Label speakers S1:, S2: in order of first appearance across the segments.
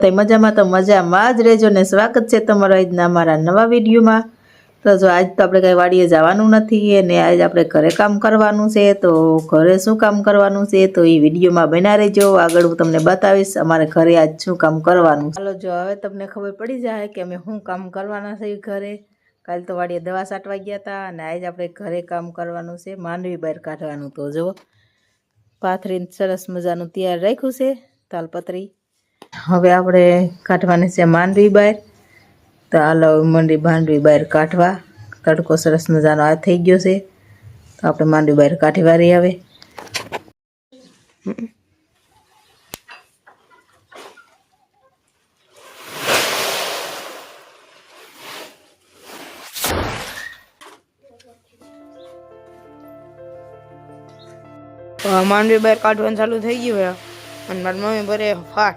S1: તો મજામાં તો મજામાં જ રહેજો ને સ્વાગત છે તમારા આજના અમારા નવા વિડીયોમાં. તો જો આજ તો આપણે કંઈ વાડીએ જવાનું નથી અને આજ આપણે ઘરે કામ કરવાનું છે, તો ઘરે શું કામ કરવાનું છે, તો એ વિડીયોમાં બના રહેજો. આગળ હું તમને બતાવીશ અમારે ઘરે આજ શું કામ કરવાનું ચાલો જો હવે તમને ખબર પડી જાય કે અમે શું કામ કરવાના છે ઘરે. કાલ તો વાડીએ દવા છાંટવા ગયા હતા અને આજ આપણે ઘરે કામ કરવાનું છે, માંડવી બહાર કાઢવાનું. તો જો, પાથરીને સરસ મજાનું તૈયાર રાખ્યું છે, તાલપત્રી. હવે આપણે કાઢવાની છે માંડવી બહાર તો હાલો મંડી માંડવી બહાર કાઢવા. તડકો સરસ મજાનો આ થઈ ગયો છે. તો આપણે માંડવી બહાર કાઢી વારી આવે.
S2: માંડવી બહાર કાઢવાનું ચાલુ થઈ ગયું અને મારી મમ્મી ભરે ફાટ.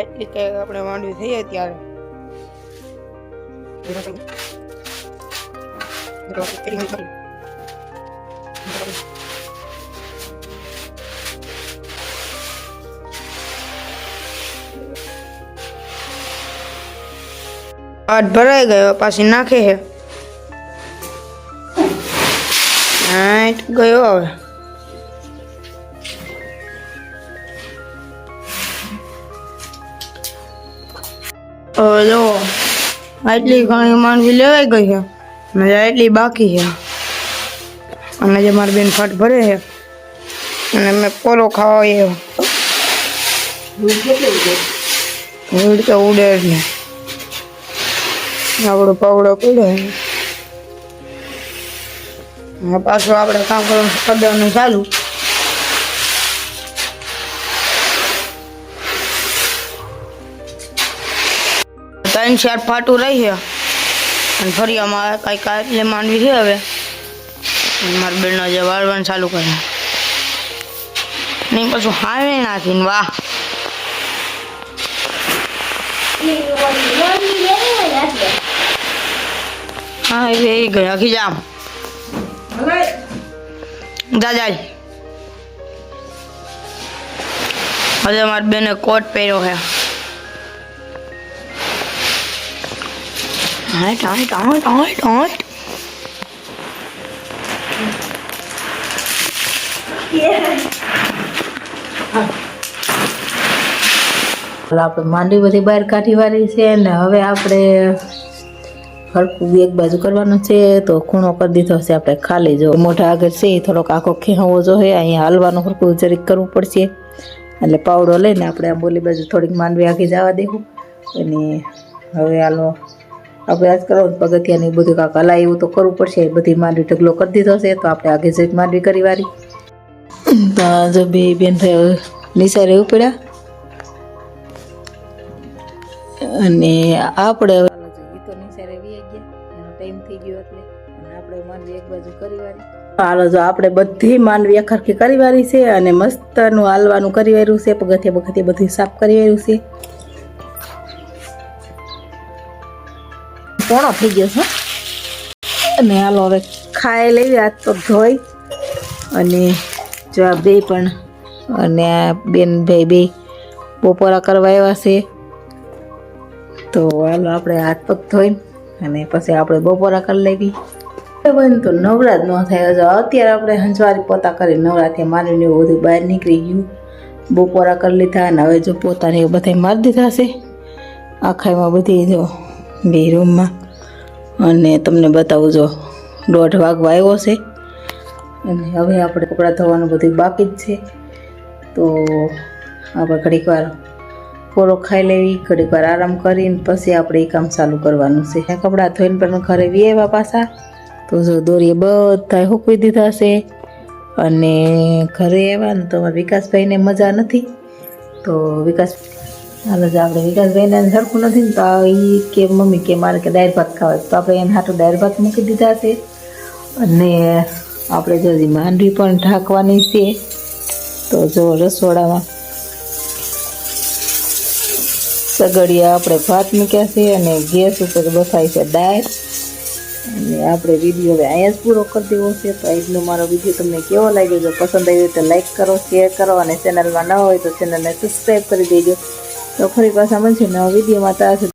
S2: એટલી કે આપણે માંડવી થઈએ ત્યારે. પાટ ભરાઈ ગયો, પાછી નાખે છે હાટ ગયો હવે. જો, આટલી ઘણી માંડવી લેવાઈ ગઈ છે. અને આટલી બાકી છે. અને જે મારી બેન ફાટ ભરે છે. અને મેં પોલો ખાવા આવ્યો ભીડ તો ઉડે ને. આપણો પાવડો પડે. પાછું આપણે કામ કરવાનું કરી દેવાનું ચાલુ. ત્રણ ચાર ફાટું રહી છે. અને ફરી અમારે કાંઈક એટલે માંડવી છે હવે. મારા બેનનો જે વાળવાનું ચાલુ કરે નહીં, પાછું હાવે નાખીને, વાહ. હા, એ ગયા આખી જામ જા હવે મારી બેને કોટ પહેર્યો છે. Halt, halt, halt, halt.
S1: હાલો આપણે માંડવી બધી બહાર કાઢી વાળી છે ને હવે આપણે હરકું એક બાજુ કરવાનું છે તો ખૂણો કરી દીધો છે આપણે ખાલી જો મોઢા આગળ છે થોડોક આખો ખેહાવો જોઈએ અહીંયા હાલવાનું હરકું જરીક કરવું પડશે. એટલે પાવડો લઈને આપણે આ બોલી બાજુ થોડીક માંડવી આગી જવા દેવું. અને હવે હાલો આપણે આજ કરવાનું પગથિયાની બધું કાંક હલાય એવું તો કરવું પડશે. બધી માંડવી ઢગલો કરી દીધો છે, તો આપણે આગે જઈ માંડવી કરી વારી તો જો બે બેન ભાઈ નિસારે ઉપડ્યા. અને આપણે હવે તો ગયા. ટાઈમ થઈ ગયો આપણે માંડવી આપણે બધી માંડવી અખરખી કરી વાળી છે અને મસ્તનું હાલવાનું કરી વાળ્યું છે, પગથિયા પગથિયા બધું સાફ કરી વાળ્યું છે. પોણો થઈ ગયો છે. અને હાલો હવે ખાઈ લેવી હાથ પગ ધોઈ. અને જો આ બે પણ, અને આ બેન ભાઈ બે બપોરા કરવા આવ્યા છે. તો હાલો આપણે હાથ પગ ધોઈ અને પછી આપણે બપોરા કરી લેવી બન તો નવરા ન થાય, હજુ અત્યારે આપણે હંજવારી પોતા કરી નવરાત્રી મારીને બધું બહાર નીકળી ગયું. બપોરા કરી લીધા અને હવે જો પોતાને બધા મારી દીધા છે. આખામાં બધી જો બે રૂમમાં. અને તમને બતાવું જો, દોઢ વાગવા આવ્યો છે. અને હવે આપણે કપડાં ધોવાનું બધું બાકી જ છે. તો આપણે ઘડીક વાર પોરો ખાઈ લેવી, ઘડીક વાર આરામ કરીને પછી આપણે એ કામ ચાલુ કરવાનું છે. કપડાં ધોઈને પણ ઘરે વીએવા પાછા. તો જો દોરીએ બધા હૂકવી દીધા છે. અને ઘરે આવ્યા ને તો વિકાસભાઈને મજા નથી. તો વિકાસ હાલો જો આપણે વિકાસભાઈને સરખું નથી ને તો એ કે મમ્મી કે મારે કે દાળ ભાત ખાવા તો આપણે એને હાટું દાળ ભાત મૂકી દીધા છે. અને આપણે જો માંડવી પણ ઢાંકવાની છે. તો જો રસોડામાં સગડિયા આપણે ભાત મૂક્યા છે અને ગેસ ઉપર બસાય છે દાળ. અને આપણે વીડિયો હવે અહીંયા જ પૂરો કરી દેવો છે. તો આજનો મારો વીડિયો તમને કેવો લાગ્યો? જો પસંદ આવ્યો તો લાઇક કરો, શેર કરો અને ચેનલમાં ન હોય તો ચેનલને સબસ્ક્રાઈબ કરી દેજો. તો ફરી પાછા મળશે નવા વિડીયોમાં. ત્યાં